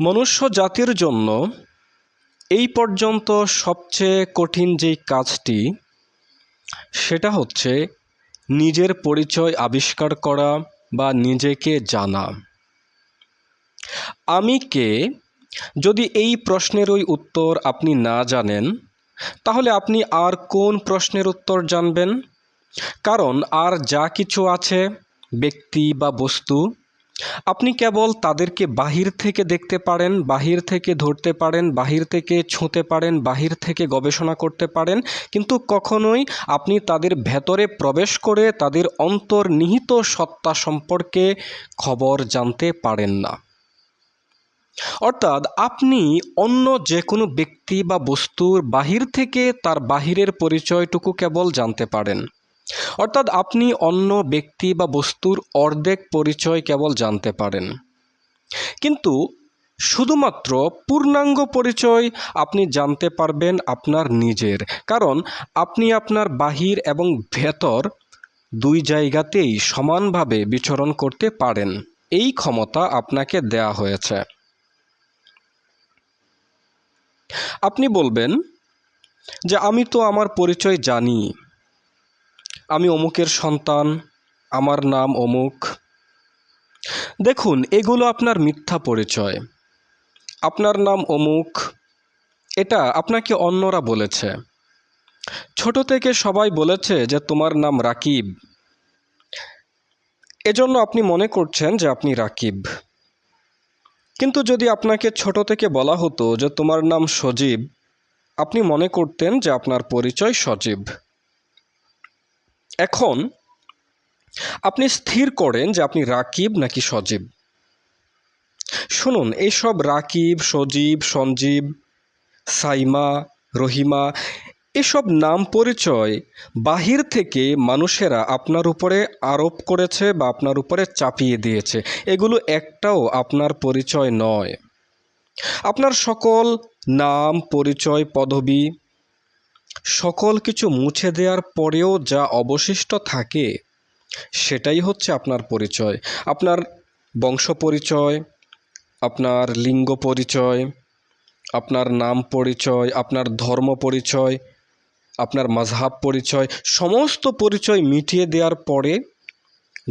মনুষ্য জাতির জন্য এই পর্যন্ত সবচেয়ে কঠিন যেই কাজটি, সেটা হচ্ছে নিজের পরিচয় আবিষ্কার করা বা নিজেকে জানা। আমি কে, যদি এই প্রশ্নের ওই উত্তর আপনি না জানেন, তাহলে আপনি আর কোন প্রশ্নের উত্তর জানবেন? কারণ আর যা কিছু আছে, ব্যক্তি বা বস্তু আপনি কেবল তাদেরকে বাহির থেকে দেখতে পারেন, বাহির থেকে ধরতে পারেন, বাহির থেকে ছুঁতে পারেন, বাহির থেকে গবেষণা করতে পারেন, কিন্তু কখনোই আপনি তাদের ভেতরে প্রবেশ করে তাদের অন্তর্নিহিত সত্তা সম্পর্কে খবর জানতে পারেন না। অর্থাৎ আপনি অন্য যে কোনো ব্যক্তি বা বস্তুর বাহির থেকে তার বাহিরের পরিচয়টুকু কেবল জানতে পারেন। অর্থাৎ আপনি অন্য ব্যক্তি বা বস্তুর অর্ধেক পরিচয় কেবল জানতে পারেন। কিন্তু শুধুমাত্র পূর্ণাঙ্গ পরিচয় আপনি জানতে পারবেন আপনার নিজের, কারণ আপনি আপনার বাহির এবং ভেতর দুই জায়গাতেই সমানভাবে বিচরণ করতে পারেন। এই ক্ষমতা আপনাকে দেয়া হয়েছে। আপনি বলবেন যে, আমি তো আমার পরিচয় জানি। আমি অমুকের সন্তান, আমার নাম অমুক। দেখুন, এগুলো আপনার মিথ্যা পরিচয়। আপনার নাম অমুক। এটা আপনাকে অন্যরা বলেছে। ছোট থেকে সবাই বলেছে যে তোমার নাম রাকিব। এজন্য আপনি মনে করছেন যে আপনি রাকিব। কিন্তু যদি আপনাকে ছোট থেকে বলা হতো যে তোমার নাম সজীব, আপনি মনে করতেন যে আপনার পরিচয় সজীব। এখন আপনি স্থির করেন যে আপনি রাকিব নাকি সজীব। শুনুন এইসব রাকিব, সজীব, সঞ্জীব, সাইমা, রহিমা, এসব নাম পরিচয় বাহির থেকে মানুষেরা আপনার উপরে আরোপ করেছে বা আপনার উপরে চাপিয়ে দিয়েছে। এগুলো একটাও আপনার পরিচয় নয়। আপনার সকল নাম, পরিচয়, পদবি সকল কিছু মুছে দেওয়ার পরেও যা অবশিষ্ট থাকে, সেটাই হচ্ছে আপনার পরিচয়। আপনার বংশ পরিচয়, আপনার লিঙ্গ পরিচয়, আপনার নাম পরিচয়, আপনার ধর্ম পরিচয়, আপনার মাঝহাব পরিচয়, সমস্ত পরিচয় মিটিয়ে দেওয়ার পরে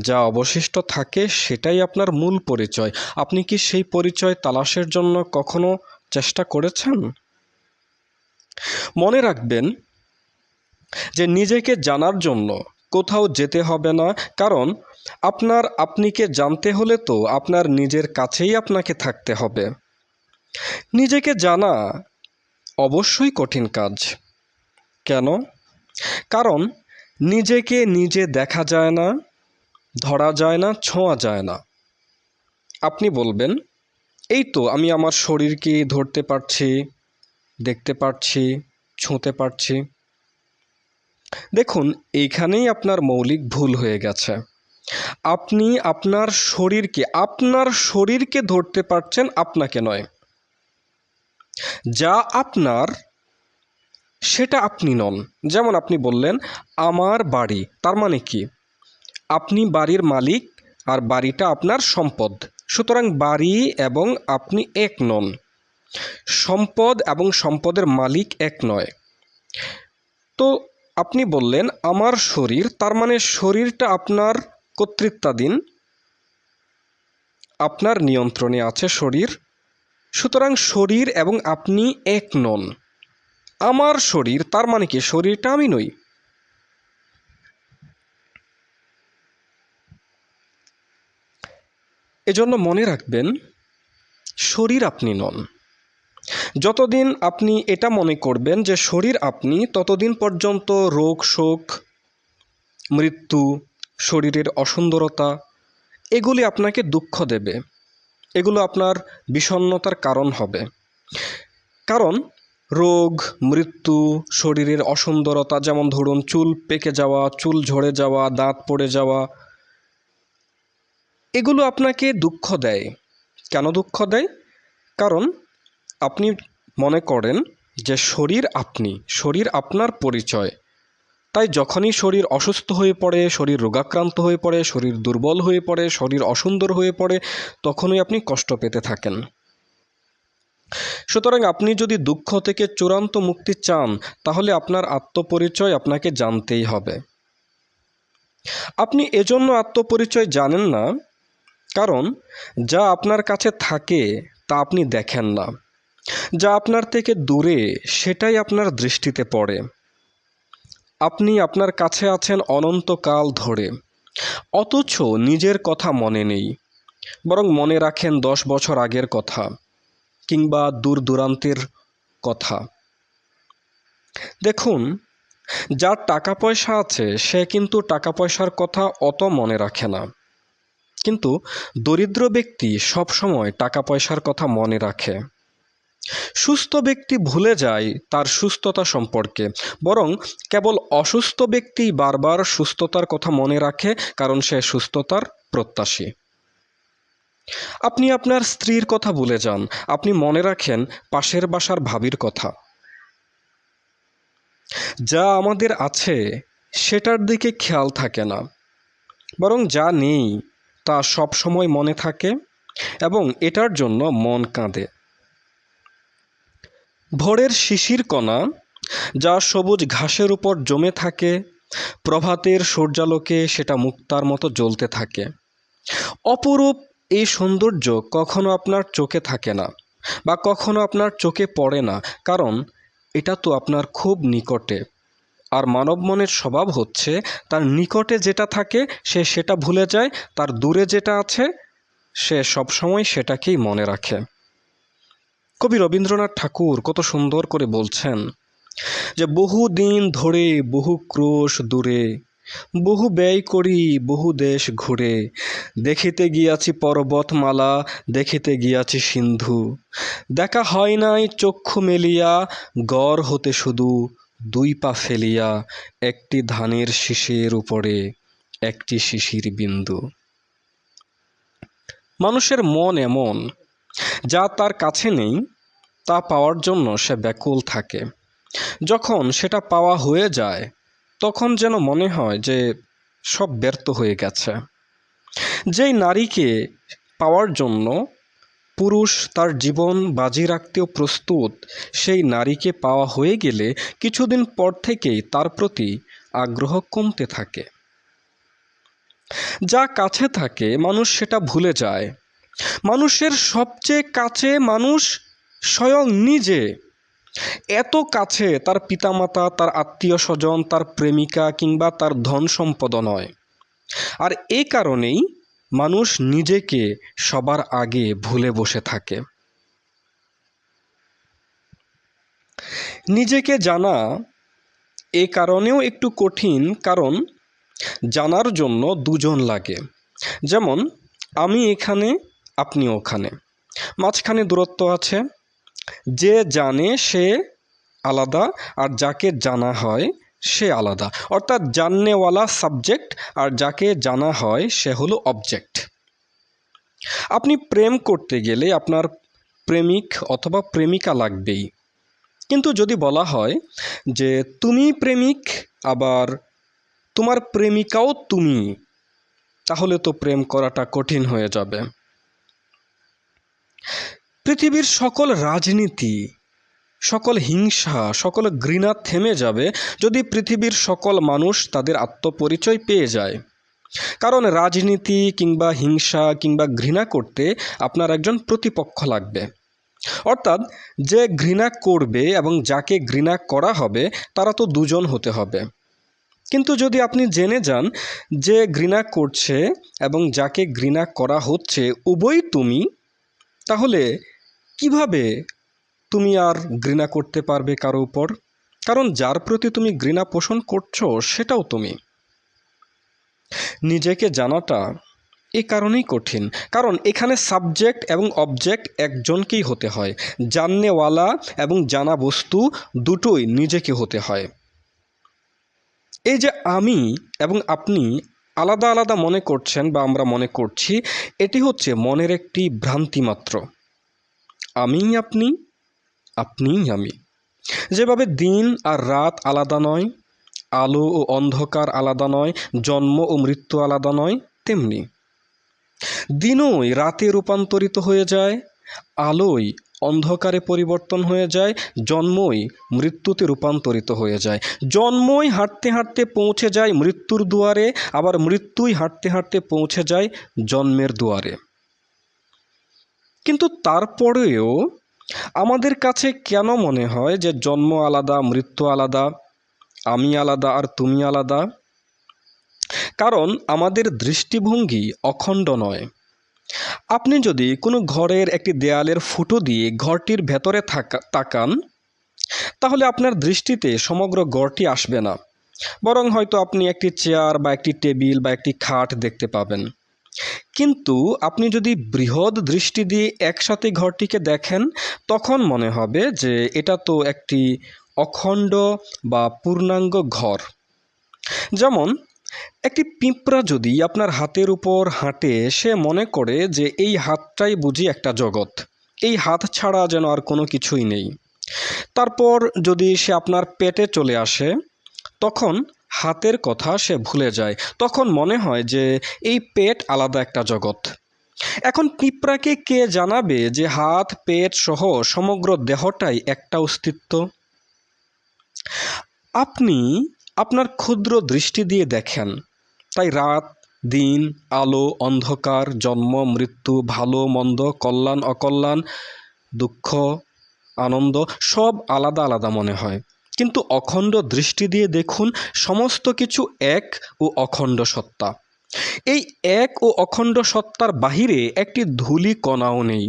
যা অবশিষ্ট থাকে, সেটাই আপনার মূল পরিচয়। আপনি কি সেই পরিচয় তালাশের জন্য কখনো চেষ্টা করেছেন? মনে রাখবেন যে নিজেকে জানার জন্য কোথাও যেতে হবে না, কারণ আপনার আপনিকে জানতে হলে তো আপনার নিজের কাছেই আপনাকে থাকতে হবে। নিজেকে জানা অবশ্যই কঠিন কাজ। কেন? কারণ নিজেকে নিজে দেখা যায় না, ধরা যায় না, ছোঁয়া যায় না। আপনি বলবেন, এই তো আমি আমার শরীরকে ধরতে পারছি দেখতে পারছি, ছুঁতে পারছি। দেখুন, এইখানেই আপনার মৌলিক ভুল হয়ে গেছে। আপনি আপনার শরীরকে আপনার শরীরকে ধরতে পারছেন আপনাকে নয়। যা আপনার, সেটা আপনি নন। যেমন আপনি বললেন, আমার বাড়ি। তার মানে কি? আপনি বাড়ির মালিক আর বাড়িটা আপনার সম্পদ। সুতরাং বাড়ি এবং আপনি এক নন। সম্পদ এবং সম্পদের মালিক এক নয়। তো আপনি বললেন, আমার শরীর, তার মানে শরীরটা আপনার কর্তৃত্বাধীন। আপনার নিয়ন্ত্রণে আছে শরীর। সুতরাং শরীর এবং আপনি এক নন। আমার শরীর, তার মানে কি? শরীরটা আমি নই। এজন্য মনে রাখবেন, শরীর আপনি নন। যতদিন আপনি এটা মনে করবেন যে শরীর আপনি, ততদিন পর্যন্ত রোগ, শোক, মৃত্যু, শরীরের অসুন্দরতা, এগুলি আপনাকে দুঃখ দেবে। এগুলো আপনার বিষণ্নতার কারণ হবে। কারণ রোগ, মৃত্যু, শরীরের অসুন্দরতা, যেমন ধরুন চুল পেকে যাওয়া, চুল ঝরে যাওয়া, দাঁত পড়ে যাওয়া, এগুলো আপনাকে দুঃখ দেয়। কেন দুঃখ দেয়? কারণ আপনি মনে করেন যে শরীর আপনি, শরীর আপনার পরিচয়। তাই যখনই শরীর অসুস্থ হয়ে পড়ে, শরীর রোগাক্রান্ত হয়ে পড়ে, শরীর দুর্বল হয়ে পড়ে, শরীর অসুন্দর হয়ে পড়ে, তখনই আপনি কষ্ট পেতে থাকেন। সুতরাং আপনি যদি দুঃখ থেকে চূড়ান্ত মুক্তি চান, তাহলে আপনার আত্মপরিচয় আপনাকে জানতেই হবে। আপনি এজন্য আত্মপরিচয় জানেন না, কারণ যা আপনার কাছে থাকে, তা আপনি দেখেন না। যা আপনার থেকে দূরে, সেটাই আপনার দৃষ্টিতে পড়ে। আপনি আপনার কাছে আছেন অনন্তকাল ধরে। অথচ নিজের কথা মনে নেই, বরং মনে রাখেন দশ বছর আগের কথা, কিংবা দূর দূরান্তের কথা। দেখুন, যার টাকা পয়সা আছে, সে কিন্তু টাকা পয়সার কথা অত মনে রাখে না। কিন্তু দরিদ্র ব্যক্তি সবসময় টাকা পয়সার কথা মনে রাখে। সুস্থ ব্যক্তি ভুলে যায় তার সুস্থতা সম্পর্কে। বরং কেবল অসুস্থ ব্যক্তি বারবার সুস্থতার কথা মনে রাখে, কারণ সে সুস্থতার প্রত্যাশী। আপনি আপনার স্ত্রীর কথা ভুলে যান। আপনি মনে রাখেন পাশের বাসার ভাবির কথা। যা আমাদের আছে, সেটার দিকে খেয়াল থাকে না। বরং যা নেই, তা সব সময় মনে থাকে এবং এটার জন্য মন কাঁদে। ভোরের শিশির কণা, যা সবুজ ঘাসের উপর জমে থাকে, প্রভাতের সূর্যালোকে সেটা মুক্তার মতো জ্বলতে থাকে। অপরূপ এই সৌন্দর্য কখনো আপনার চোখে থাকে না বা কখনো আপনার চোখে পড়ে না, কারণ এটা তো আপনার খুব নিকটে। আর মানব মনের স্বভাব হচ্ছে, তার নিকটে যেটা থাকে, সে সেটা ভুলে যায়, তার দূরে যেটা আছে, সে সবসময় সেটাকেই মনে রাখে। কবি রবীন্দ্রনাথ ঠাকুর কত সুন্দর করে বলছেন যে বহু দিন ধরে বহু ক্রোশ দূরে, বহু ব্যয় করি বহু দেশ ঘুরে, দেখিতে গিয়াছি পর্বতমালা, দেখিতে গিয়াছি সিন্ধু। দেখা হয় নাই চক্ষু মেলিয়া, গড় হতে শুধু দুই পা ফেলিয়া, একটি ধানের শিশির উপরে, একটি শিশির বিন্দু। মানুষের মন এমন যা তার কাছে নেই, তা পাওয়ার জন্য সে ব্যাকুল থাকে। যখন সেটা পাওয়া হয়ে যায়, তখন যেন মনে হয় যে সব ব্যর্থ হয়ে গেছে। যেই নারীকে পাওয়ার জন্য পুরুষ তার জীবন বাজি রাখতেও প্রস্তুত, সেই নারীকে পাওয়া হয়ে গেলে কিছুদিন পর থেকেই তার প্রতি আগ্রহ কমতে থাকে। যা কাছে থাকে, মানুষ সেটা ভুলে যায়। মানুষের সবচেয়ে কাছে মানুষ স্বয়ং নিজে। এত কাছে তার পিতামাতা, তার আত্মীয় স্বজন, তার প্রেমিকা কিংবা তার ধন সম্পদ নয়। আর এই কারণেই মানুষ নিজেকে সবার আগে ভুলে বসে থাকে। নিজেকে জানা এ কারণেও একটু কঠিন, কারণ জানার জন্য দুজন লাগে। যেমন, আমি এখানে আপনি ওখানে। মাঝখানে দূরত্ব আছে। যে জানে সে আলাদা আর যাকে জানা হয় সে আলাদা। অর্থাৎ জাননেওয়ালা সাবজেক্ট আর যাকে জানা হয় সে হলো অবজেক্ট আপনি প্রেম করতে গেলে আপনার প্রেমিক অথবা প্রেমিকা লাগবেই। কিন্তু যদি বলা হয় যে, তুমি প্রেমিক, আবার তোমার প্রেমিকাও তুমি, তাহলে তো প্রেম করাটা কঠিন হয়ে যাবে। পৃথিবীর সকল রাজনীতি, সকল হিংসা, সকল ঘৃণা থেমে যাবে যদি পৃথিবীর সকল মানুষ তাদের আত্মপরিচয় পেয়ে যায়। কারণ রাজনীতি কিংবা হিংসা কিংবা ঘৃণা করতে আপনার একজন প্রতিপক্ষ লাগবে। অর্থাৎ যে ঘৃণা করবে এবং যাকে ঘৃণা করা হবে, তারা তো দুজন হতে হবে। কিন্তু যদি আপনি জেনে যান যে ঘৃণা করছে এবং যাকে ঘৃণা করা হচ্ছে উভয় তুমি তাহলে কীভাবে তুমি আর ঘৃণা করতে পারবে কারও উপর? কারণ যার প্রতি তুমি ঘৃণা পোষণ করছ, সেটাও তুমি। নিজেকে জানাটা এ কারণেই কঠিন। কারণ এখানে সাবজেক্ট এবং অবজেক্ট একজনকেই হতে হয়। জাননেওয়ালা এবং জানা বস্তু দুটোই নিজেকে হতে হয়। এই যে আমি এবং আপনি আলাদা আলাদা মনে করছেন বা আমরা মনে করছি, এটি হচ্ছে মনের একটি ভ্রান্তি মাত্র আমি আপনি, আপনিই আমি। যেভাবে দিন আর রাত আলাদা নয়, আলো ও অন্ধকার আলাদা নয়, জন্ম ও মৃত্যু আলাদা নয়, তেমনি। দিনই রাতে রূপান্তরিত হয়ে যায় আলোয় অন্ধকারে পরিবর্তন হয়ে যায়, জন্মই মৃত্যুতে রূপান্তরিত হয়ে যায়। জন্মই হাঁটতে হাঁটতে পৌঁছে যায় মৃত্যুর দুয়ারে, আবার মৃত্যুই হাঁটতে হাঁটতে পৌঁছে যায় জন্মের দুয়ারে। কিন্তু তারপরেও আমাদের কাছে কেন মনে হয় যে জন্ম আলাদা, মৃত্যু আলাদা, আমি আলাদা আর তুমি আলাদা? কারণ আমাদের দৃষ্টিভঙ্গি অখণ্ড নয়। আপনি যদি কোনো ঘরের একটি দেয়ালের ফুটো দিয়ে ঘরটির ভেতরে থাকা, তাকান, তাহলে আপনার দৃষ্টিতে সমগ্র ঘরটি আসবে না। বরং হয়তো আপনি একটি চেয়ার বা একটি টেবিল বা একটি খাট দেখতে পাবেন। কিন্তু আপনি যদি বৃহৎ দৃষ্টি দিয়ে একসাথে ঘরটিকে দেখেন, তখন মনে হবে যে এটা তো একটি অখণ্ড বা পূর্ণাঙ্গ ঘর। যেমন একটি পিঁপড়া যদি আপনার হাতের উপর হাঁটে, সে মনে করে যে এই হাতটাই বুঝি একটা জগৎ। এই হাত ছাড়া যেন আর কোনো কিছুই নেই। তারপর যদি সে আপনার পেটে চলে আসে, তখন হাতের কথা সে ভুলে যায়। তখন মনে হয় যে এই পেট আলাদা একটা জগৎ। এখন পিঁপড়াকে কে জানাবে যে হাত, পেট সহ সমগ্র দেহটাই একটা অস্তিত্ব? আপনি আপনার ক্ষুদ্র দৃষ্টি দিয়ে দেখেন। তাই রাত, দিন, আলো, অন্ধকার, জন্ম, মৃত্যু, ভালো, মন্দ, কল্যাণ, অকল্যাণ, দুঃখ, আনন্দ, সব আলাদা আলাদা মনে হয়। কিন্তু অখণ্ড দৃষ্টি দিয়ে দেখুন, সমস্ত কিছু এক ও অখণ্ড সত্তা। এই এক ও অখণ্ড সত্তার বাহিরে একটি ধুলি কণাও নেই।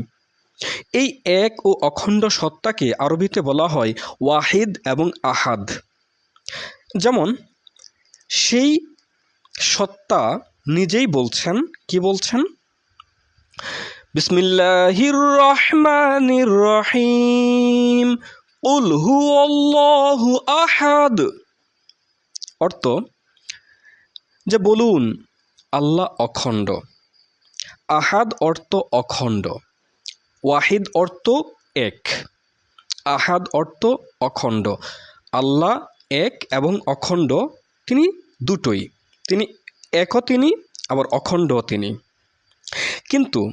এই এক ও অখণ্ড সত্তাকে আরবিতে বলা হয় ওয়াহিদ এবং আহাদ। যেমন, সেই সত্তা নিজেই বলছেন, কি বলছেন? বিসমিল্লাহির রহমানির রহিম উল হু আল্লাহু আহাদ। অর্থ, যে বলুন, আল্লাহ অখণ্ড। আহাদ অর্থ অখণ্ড। ওয়াহিদ অর্থ এক। আহাদ অর্থ অখণ্ড। আল্লাহ এক এবং অখণ্ড তিনি দুটোই। তিনি একও তিনি, আবার অখণ্ডও তিনি। কিন্তু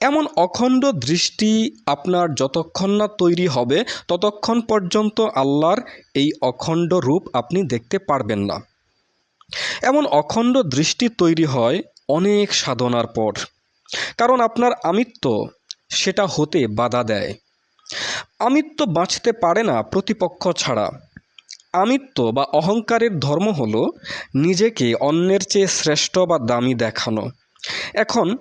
এমন অখণ্ড দৃষ্টি আপনার যতক্ষণ না তৈরি হবে, ততক্ষণ পর্যন্ত আল্লাহর এই অখণ্ড রূপ আপনি দেখতে পারবেন না। এমন অখণ্ড দৃষ্টি তৈরি হয় অনেক সাধনার পর। কারণ আপনার আমিত্ব সেটা হতে বাধা দেয়। আমিত্ব বাঁচতে পারে না প্রতিপক্ষ ছাড়া। আমিত্ব বা অহংকারের ধর্ম হল নিজেকে অন্যের চেয়ে শ্রেষ্ঠ বা দামি দেখানো। এখন,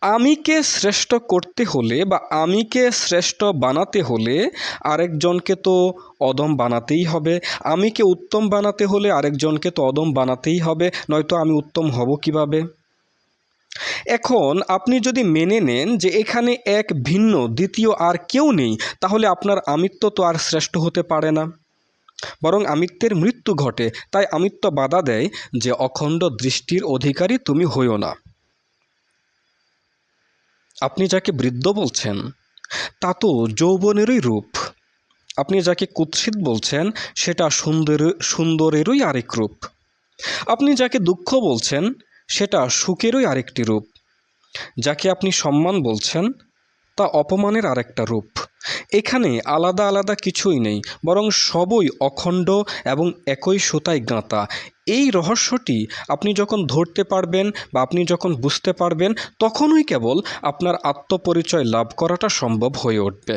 আমিকে শ্রেষ্ঠ করতে হলে বা আমিকে শ্রেষ্ঠ বানাতে হলে আরেকজনকে তো অদম বানাতেই হবে। আমিকে উত্তম বানাতে হলে আরেকজনকে তো অদম বানাতেই হবে, নয়তো আমি উত্তম হব কীভাবে? এখন, আপনি যদি মেনে নেন যে এখানে এক ভিন্ন, দ্বিতীয় আর কেউ নেই, তাহলে আপনার আমিত্ব তো আর শ্রেষ্ঠ হতে পারে না। বরং আমিত্বের মৃত্যু ঘটে, তাই আমিত্ব বাধা দেয় যে অখণ্ড দৃষ্টির অধিকারী তুমি হইও না। আপনি যাকে বৃদ্ধ বলছেন, তা তো যৌবনেরই রূপ। আপনি যাকে কুৎসিত বলছেন, সেটা সুন্দর, সুন্দরেরই আরেক রূপ। আপনি যাকে দুঃখ বলছেন, সেটা সুখেরই আরেকটি রূপ। যাকে আপনি সম্মান বলছেন, তা অপমানের আরেকটা রূপ। এখানে আলাদা আলাদা কিছুই নেই, বরং সবই অখণ্ড এবং একই সুতায় গাঁথা। এই রহস্যটি আপনি যখন ধরতে পারবেন বা আপনি যখন বুঝতে পারবেন, তখনই কেবল আপনার আত্মপরিচয় লাভ করাটা সম্ভব হয়ে উঠবে।